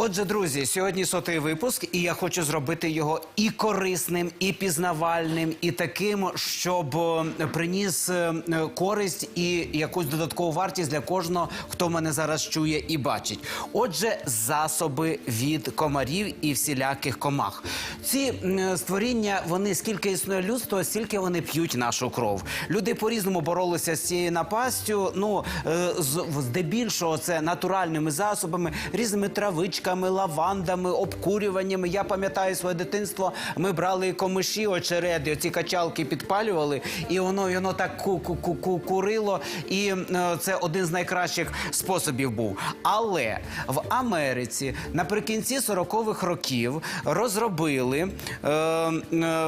Отже, друзі, сьогодні сотий випуск, і я хочу зробити його і корисним, і пізнавальним, і таким, щоб е, приніс е, користь і якусь додаткову вартість для кожного, хто мене зараз чує і бачить. Отже, засоби від комарів і всіляких комах. Ці створіння, вони скільки існує людство, стільки вони п'ють нашу кров. Люди по-різному боролися з цією напастю. Ну е, здебільшого це натуральними засобами, різними травичками, лавандами, обкурюваннями. Я пам'ятаю своє дитинство. Ми брали комиші, очереди, оці качалки підпалювали, і воно, воно так ку- ку- ку- ку- курило. І е, це один з найкращих способів був. Але в Америці наприкінці 40-х років розробили е, е,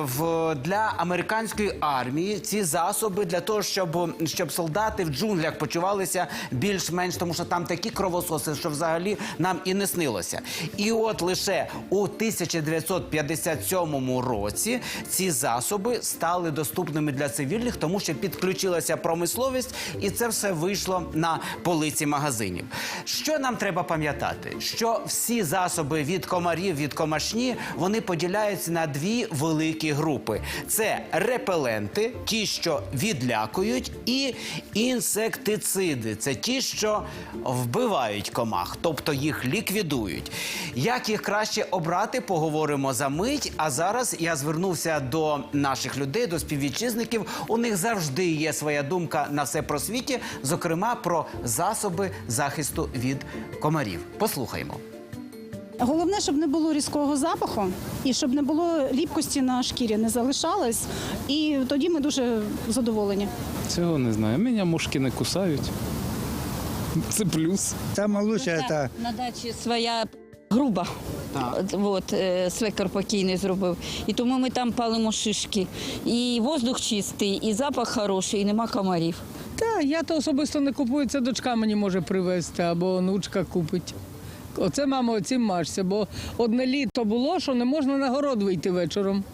в, для американської армії ці засоби для того, щоб, щоб солдати в джунглях почувалися більш-менш, тому що там такі кровососи, що взагалі нам і не снилося. І от лише у 1957 році ці засоби стали доступними для цивільних, тому що підключилася промисловість, і це все вийшло на полиці магазинів. Що нам треба пам'ятати? Що всі засоби від комарів, від комашні, вони поділяються на дві великі групи: це репеленти, ті, що відлякують, і інсектициди. Це ті, що вбивають комах, тобто їх ліквідують. Як їх краще обрати, поговоримо за мить. А зараз я звернувся до наших людей, до співвітчизників. У них завжди є своя думка на все про світі, зокрема про засоби захисту від комарів. Послухаймо. Головне, щоб не було різкого запаху і щоб не було ліпкості на шкірі, не залишалось. І тоді ми дуже задоволені. Цього не знаю. Мене мушки не кусають. Це плюс. Самое лучшее это На дачі своя груба. От, е, свекор покійний зробив. І тому ми там палимо шишки. І воздух чистий, і запах хороший, і нема комарів. Та я то особисто не купую, це дочка мені може привезти або онучка купить. Оце мамо, оцім машся, бо одне літо було, що не можна на город вийти вечором.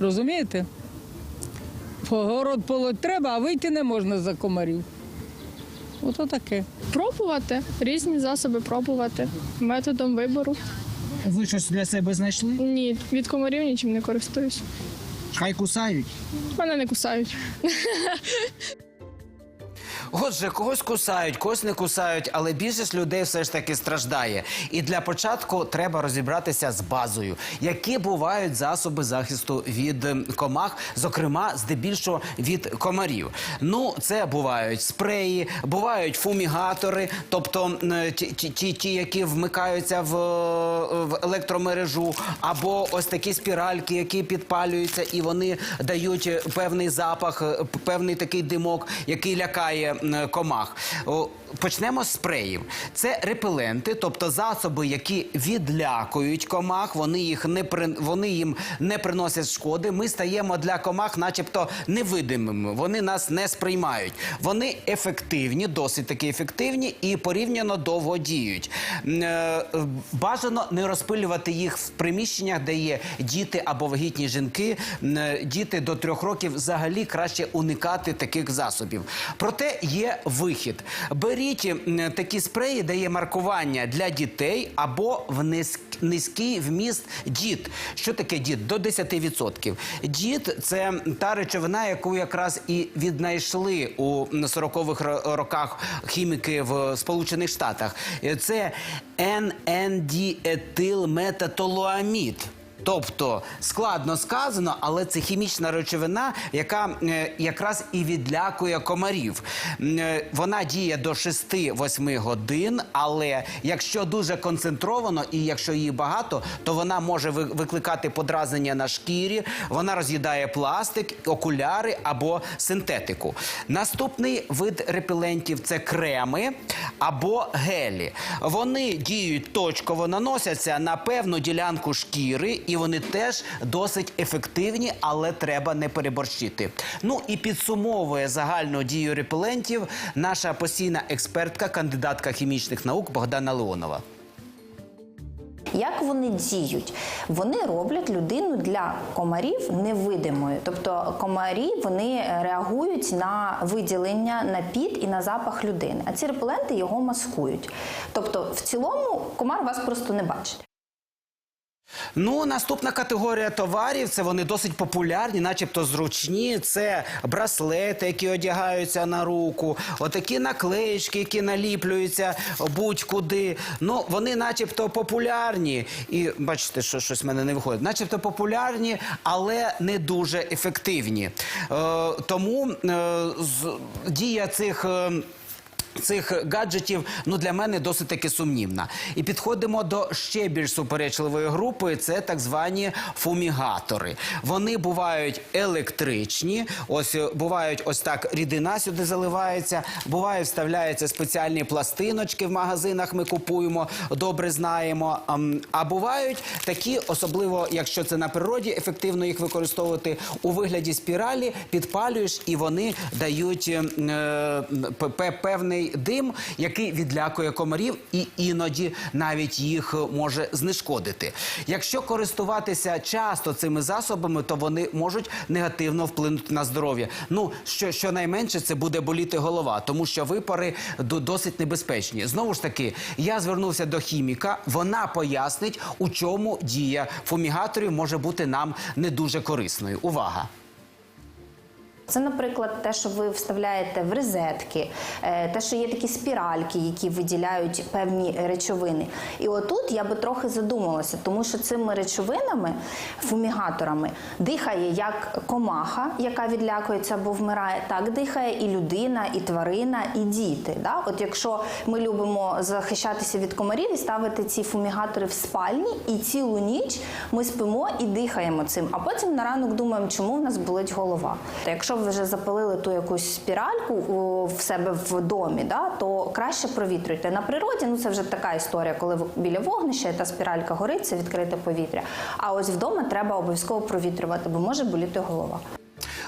Розумієте? По город полоть треба, а вийти не можна за комарів. Ото таке. Пробувати різні засоби пробувати методом вибору. Ви щось для себе знайшли? Ні, від комарів нічим не користуюсь. Хай кусають. Мене не кусають. Отже, когось кусають, когось не кусають, але більшість людей все ж таки страждає. І для початку треба розібратися з базою, які бувають засоби захисту від ем, комах, зокрема, здебільшого від комарів. Ну, це бувають спреї, бувають фумігатори, тобто е, ті, ті, ті, які вмикаються в, е, в електромережу, або ось такі спіральки, які підпалюються, і вони дають е, певний запах, певний такий димок, який лякає комах. Почнемо з спреїв. Це репеленти, тобто засоби, які відлякують комах. Вони їх не при... вони їм не приносять шкоди. Ми стаємо для комах, начебто, невидимими. Вони нас не сприймають. Вони ефективні, досить таки ефективні і порівняно довго діють. Е, Бажано не розпилювати їх в приміщеннях, де є діти або вагітні жінки. Е, Діти до трьох років взагалі краще уникати таких засобів. Проте є вихід. Беріть м, такі спреї, де є маркування для дітей або в низький вміст дід. Що таке дід? До 10%. Дід це та речовина, яку якраз і віднайшли у 40-х роках хіміки в Сполучених Штатах. Це NND-етилметатолуамід. Тобто складно сказано, але це хімічна речовина, яка е, якраз і відлякує комарів. Е, Вона діє до 6-8 годин, але якщо дуже концентровано і якщо її багато, то вона може викликати подразнення на шкірі, вона роз'їдає пластик, окуляри або синтетику. Наступний вид репелентів це креми або гелі. Вони діють точково, наносяться на певну ділянку шкіри, і вони теж досить ефективні, але треба не переборщити. Ну і підсумовує загальну дію репелентів наша постійна експертка, кандидатка хімічних наук Богдана Леонова. Як вони діють? Вони роблять людину для комарів невидимою. Тобто комарі вони реагують на виділення, на піт і на запах людини. А ці репеленти його маскують. Тобто, в цілому комар вас просто не бачить. Ну, наступна категорія товарів це вони досить популярні, начебто зручні. Це браслети, які одягаються на руку, отакі наклеїчки, які наліплюються будь-куди. Ну, вони начебто популярні. І бачите, що щось в мене не виходить. Начебто популярні, але не дуже ефективні. Е, тому е, з, дія цих. е, Цих гаджетів ну для мене досить таки сумнівна. І підходимо до ще більш суперечливої групи. Це так звані фумігатори. Вони бувають електричні. Ось е, бувають ось так рідина сюди заливається. Буває, вставляються спеціальні пластиночки в магазинах. Ми купуємо, добре знаємо. А бувають такі, особливо якщо це на природі, ефективно їх використовувати у вигляді спіралі, підпалюєш, і вони дають е, п- певний дим, який відлякує комарів, і іноді навіть їх може знешкодити. Якщо користуватися часто цими засобами, то вони можуть негативно вплинути на здоров'я. Ну що щонайменше це буде боліти голова, тому що випари досить небезпечні. Знову ж таки, я звернувся до хіміка. Вона пояснить, у чому дія фумігаторів може бути нам не дуже корисною. Увага! Це, наприклад, те, що ви вставляєте в розетки, е, те, що є такі спіральки, які виділяють певні речовини. І отут я би трохи задумалася, тому що цими речовинами, фумігаторами, дихає як комаха, яка відлякується або вмирає, так дихає і людина, і тварина, і діти. Да? От якщо ми любимо захищатися від комарів і ставити ці фумігатори в спальні, і цілу ніч ми спимо і дихаємо цим, а потім на ранок думаємо, чому в нас болить голова. Якщо вже запалили ту якусь спіральку в себе в домі, да, то краще провітрюйте. На природі ну це вже така історія, коли біля вогнища та спіралька горить, це відкрите повітря. А ось вдома треба обов'язково провітрювати, бо може боліти голова.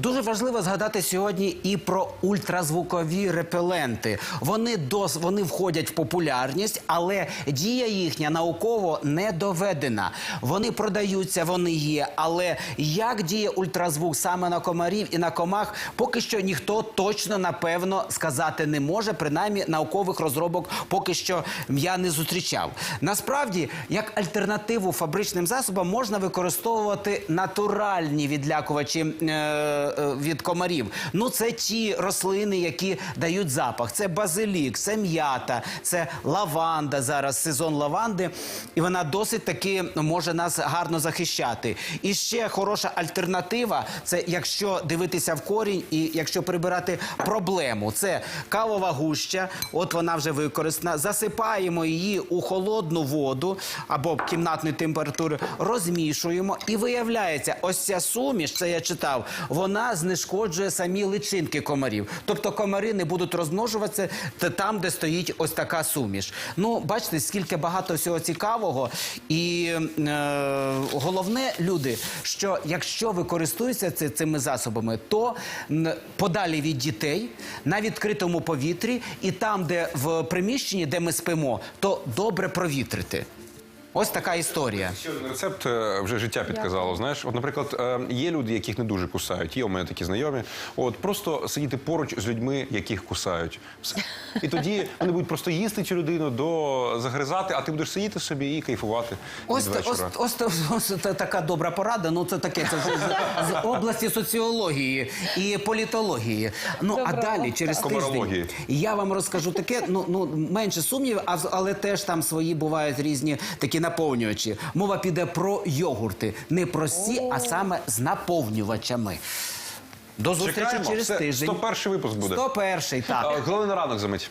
Дуже важливо згадати сьогодні і про ультразвукові репеленти. Вони дос вони входять в популярність, але дія їхня науково не доведена. Вони продаються, вони є. Але як діє ультразвук саме на комарів і на комах, поки що ніхто точно напевно сказати не може. Принаймні наукових розробок поки що я не зустрічав. Насправді, як альтернативу фабричним засобам можна використовувати натуральні відлякувачі е, від комарів. Ну, це ті рослини, які дають запах. Це базилік, це м'ята, це лаванда. Зараз сезон лаванди, і вона досить таки може нас гарно захищати. І ще хороша альтернатива це якщо дивитися в корінь і якщо прибирати проблему. Це кавова гуща, от вона вже використана. Засипаємо її у холодну воду або кімнатної температури, розмішуємо, і виявляється, ось ця суміш, це я читав, вона знешкоджує самі личинки комарів. Тобто комари не будуть розмножуватися там, де стоїть ось така суміш. Ну, бачите, скільки багато всього цікавого. І е, головне, люди, що якщо ви користуєтеся ци- цими засобами, то подалі від дітей на відкритому повітрі, і там, де в приміщенні, де ми спимо, то добре провітрити. Ось така історія. Ще один рецепт е, вже життя підказало. Знаєш, от, наприклад, е, є люди, яких не дуже кусають. Є у мене такі знайомі. От просто сидіти поруч з людьми, яких кусають. Все. І тоді вони будуть просто їсти цю людину, до загризати, а ти будеш сидіти собі і кайфувати Ось, від ось, вечора. ось, ось така добра порада. Ну це таке це з, з області соціології і політології. Ну а далі через тиждень я вам розкажу таке. Ну ну менше сумнівів, але теж там свої бувають різні такі наповнювачі. Мова піде про йогурти, не прості, а саме з наповнювачами. До зустрічі Чекаємо. через Все, тиждень. 101 випуск буде. 101, так. Е, Головне ранок замить.